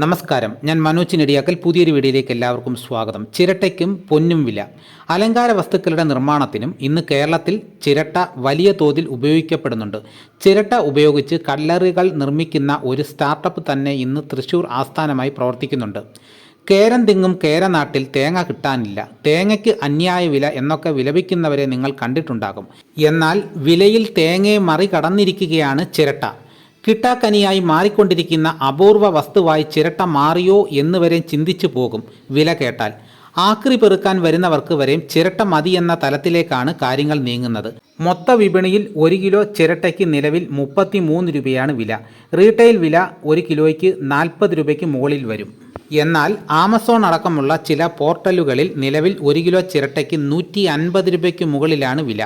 നമസ്കാരം. ഞാൻ മനോജ് നെടിയാക്കൽ. പുതിയൊരു വീഡിയോയിലേക്ക് എല്ലാവർക്കും സ്വാഗതം. ചിരട്ടയ്ക്കും പൊന്നും വില. അലങ്കാര വസ്തുക്കളുടെ നിർമ്മാണത്തിനും ഇന്ന് കേരളത്തിൽ ചിരട്ട വലിയ തോതിൽ ഉപയോഗിക്കപ്പെടുന്നുണ്ട്. ചിരട്ട ഉപയോഗിച്ച് കല്ലറികൾ നിർമ്മിക്കുന്ന ഒരു സ്റ്റാർട്ടപ്പ് തന്നെ ഇന്ന് തൃശൂർ ആസ്ഥാനമായി പ്രവർത്തിക്കുന്നുണ്ട്. കേരം തിങ്ങും കേരനാട്ടിൽ തേങ്ങ കിട്ടാനില്ല. തേങ്ങയ്ക്ക് അന്യായ വില എന്നൊക്കെ വിലപിക്കുന്നവരെ നിങ്ങൾ കണ്ടിട്ടുണ്ടാകും. എന്നാൽ വിലയിൽ തേങ്ങയെ മറികടന്നിരിക്കുകയാണ് ചിരട്ട. കിട്ടാക്കനിയായി മാറിക്കൊണ്ടിരിക്കുന്ന അപൂർവ വസ്തുവായി ചിരട്ട മാറിയോ എന്ന് വരെ ചിന്തിച്ചു പോകും വില കേട്ടാൽ. ആക്രി പെറുക്കാൻ വരുന്നവർക്ക് വരെയും ചിരട്ട മതി എന്ന തലത്തിലേക്കാണ് കാര്യങ്ങൾ നീങ്ങുന്നത്. മൊത്ത വിപണിയിൽ ഒരു കിലോ ചിരട്ടയ്ക്ക് നിലവിൽ മുപ്പത്തി മൂന്ന് രൂപയാണ് വില. റീറ്റെയിൽ വില ഒരു കിലോയ്ക്ക് നാൽപ്പത് രൂപയ്ക്ക് മുകളിൽ വരും. എന്നാൽ ആമസോൺ അടക്കമുള്ള ചില പോർട്ടലുകളിൽ നിലവിൽ ഒരു കിലോ ചിരട്ടയ്ക്ക് നൂറ്റി അൻപത് രൂപയ്ക്ക് മുകളിലാണ് വില.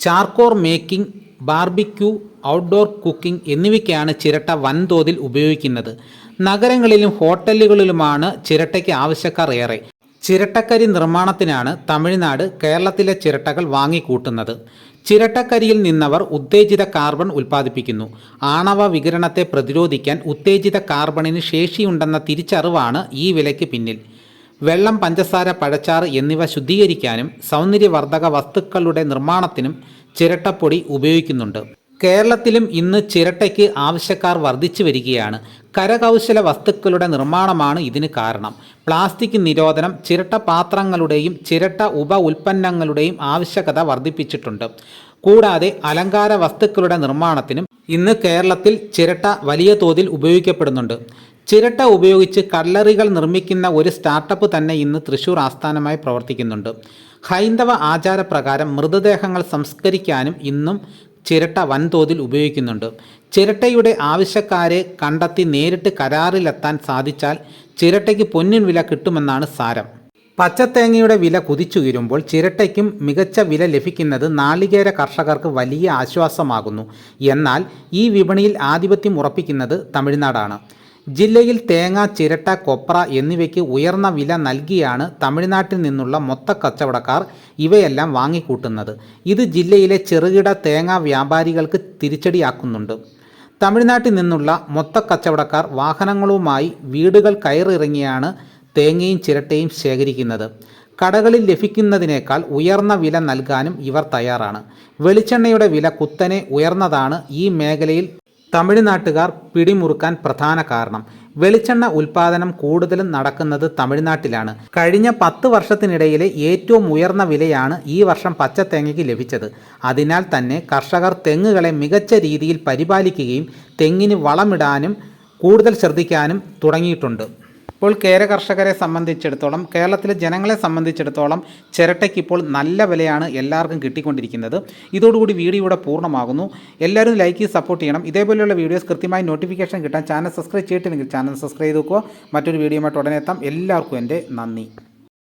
Charcoal making barbecue outdoor cooking എന്നിവയ്ക്കാണ് ചിരട്ട വൻതോതിൽ ഉപയോഗിക്കുന്നത്. നഗരങ്ങളിലും ഹോട്ടലുകളിലുമാണ് ചിരട്ടയ്ക്ക് ആവശ്യക്കാർ ഏറെ. ചിരട്ടക്കരി നിർമ്മാണത്തിനാണ് തമിഴ്നാട് കേരളത്തിലെ ചിരട്ടകൾ വാങ്ങിക്കൂട്ടുന്നത്. ചിരട്ടക്കരിയിൽ നിന്നവർ ഉത്തേജിത കാർബൺ ഉൽപ്പാദിപ്പിക്കുന്നു. ആണവ വികിരണത്തെ പ്രതിരോധിക്കാൻ ഉത്തേജിത കാർബണിന് ശേഷിയുണ്ടെന്ന തിരിച്ചറിവാണ് ഈ വിലയ്ക്ക് പിന്നിൽ. വെള്ളം പഞ്ചസാര പഴച്ചാറ് എന്നിവ ശുദ്ധീകരിക്കാനും സൗന്ദര്യവർദ്ധക വസ്തുക്കളുടെ നിർമ്മാണത്തിനും ചിരട്ടപ്പൊടി ഉപയോഗിക്കുന്നുണ്ട്. കേരളത്തിലും ഇന്ന് ചിരട്ടയ്ക്ക് ആവശ്യക്കാർ വർദ്ധിച്ചു വരികയാണ്. കരകൗശല വസ്തുക്കളുടെ നിർമ്മാണമാണ് ഇതിന് കാരണം. പ്ലാസ്റ്റിക് നിരോധനം ചിരട്ട പാത്രങ്ങളുടെയും ചിരട്ട ഉപ ഉൽപ്പന്നങ്ങളുടെയും ആവശ്യകത വർദ്ധിപ്പിച്ചിട്ടുണ്ട്. കൂടാതെ അലങ്കാര വസ്തുക്കളുടെ നിർമ്മാണത്തിനും ഇന്ന് കേരളത്തിൽ ചിരട്ട വലിയ തോതിൽ ഉപയോഗിക്കപ്പെടുന്നുണ്ട്. ചിരട്ട ഉപയോഗിച്ച് കല്ലറികൾ നിർമ്മിക്കുന്ന ഒരു സ്റ്റാർട്ടപ്പ് തന്നെ ഇന്ന് തൃശൂർ ആസ്ഥാനമായി പ്രവർത്തിക്കുന്നുണ്ട്. ഹൈന്ദവ ആചാരപ്രകാരം മൃതദേഹങ്ങൾ സംസ്കരിക്കാനും ഇന്നും ചിരട്ട വൻതോതിൽ ഉപയോഗിക്കുന്നുണ്ട്. ചിരട്ടയുടെ ആവശ്യക്കാരെ കണ്ടെത്തി നേരിട്ട് കരാറിലെത്താൻ സാധിച്ചാൽ ചിരട്ടയ്ക്ക് പൊന്നിൻ വില കിട്ടുമെന്നാണ് സാരം. പച്ചത്തേങ്ങയുടെ വില കുതിച്ചുയരുമ്പോൾ ചിരട്ടയ്ക്കും മികച്ച വില ലഭിക്കുന്നത് നാളികേര കർഷകർക്ക് വലിയ ആശ്വാസമാകുന്നു. എന്നാൽ ഈ വിപണിയിൽ ആധിപത്യം ഉറപ്പിക്കുന്നത് തമിഴ്നാടാണ്. ജില്ലയിൽ തേങ്ങ ചിരട്ട കൊപ്ര എന്നിവയ്ക്ക് ഉയർന്ന വില നൽകിയാണ് തമിഴ്നാട്ടിൽ നിന്നുള്ള മൊത്ത കച്ചവടക്കാർ ഇവയെല്ലാം വാങ്ങിക്കൂട്ടുന്നത്. ഇത് ജില്ലയിലെ ചെറുകിട തേങ്ങ വ്യാപാരികൾക്ക് തിരിച്ചടിയാക്കുന്നുണ്ട്. തമിഴ്നാട്ടിൽ നിന്നുള്ള മൊത്ത കച്ചവടക്കാർ വാഹനങ്ങളുമായി വീടുകൾ കയറിറങ്ങിയാണ് തേങ്ങയും ചിരട്ടയും ശേഖരിക്കുന്നത്. കടകളിൽ ലഭിക്കുന്നതിനേക്കാൾ ഉയർന്ന വില നൽകാനും ഇവർ തയ്യാറാണ്. വെളിച്ചെണ്ണയുടെ വില കുത്തനെ ഉയർന്നതാണ് ഈ മേഖലയിൽ തമിഴ്നാട്ടുകാർ പിടിമുറുക്കാൻ പ്രധാന കാരണം. വെളിച്ചെണ്ണ ഉൽപാദനം കൂടുതലും നടക്കുന്നത് തമിഴ്നാട്ടിലാണ്. കഴിഞ്ഞ പത്ത് വർഷത്തിനിടയിലെ ഏറ്റവും ഉയർന്ന വിലയാണ് ഈ വർഷം പച്ചത്തേങ്ങയ്ക്ക് ലഭിച്ചത്. അതിനാൽ തന്നെ കർഷകർ തെങ്ങുകളെ മികച്ച രീതിയിൽ പരിപാലിക്കുകയും തെങ്ങിന് വളമിടാനും കൂടുതൽ ശ്രദ്ധിക്കാനും തുടങ്ങിയിട്ടുണ്ട്. ഇപ്പോൾ കേര കർഷകരെ സംബന്ധിച്ചിടത്തോളം കേരളത്തിലെ ജനങ്ങളെ സംബന്ധിച്ചിടത്തോളം ചിരട്ടയ്ക്ക് ഇപ്പോൾ നല്ല വിലയാണ് എല്ലാവർക്കും കിട്ടിക്കൊണ്ടിരിക്കുന്നത്. ഇതോടുകൂടി വീഡിയോ ഇവിടെ പൂർണമാകുന്നു. എല്ലാവരും ലൈക്ക് സപ്പോർട്ട് ചെയ്യണം. ഇതേപോലെയുള്ള വീഡിയോസ് കൃത്യമായി നോട്ടിഫിക്കേഷൻ കിട്ടാൻ ചാനൽ സബ്സ്ക്രൈബ് ചെയ്തിട്ടില്ലെങ്കിൽ ചാനൽ സബ്സ്ക്രൈബ് ചെയ്ത് നോക്കുക മറ്റൊരു വീഡിയോയുമായിട്ട് ഉടനെ എത്താം. എല്ലാവർക്കും എന്റെ നന്ദി.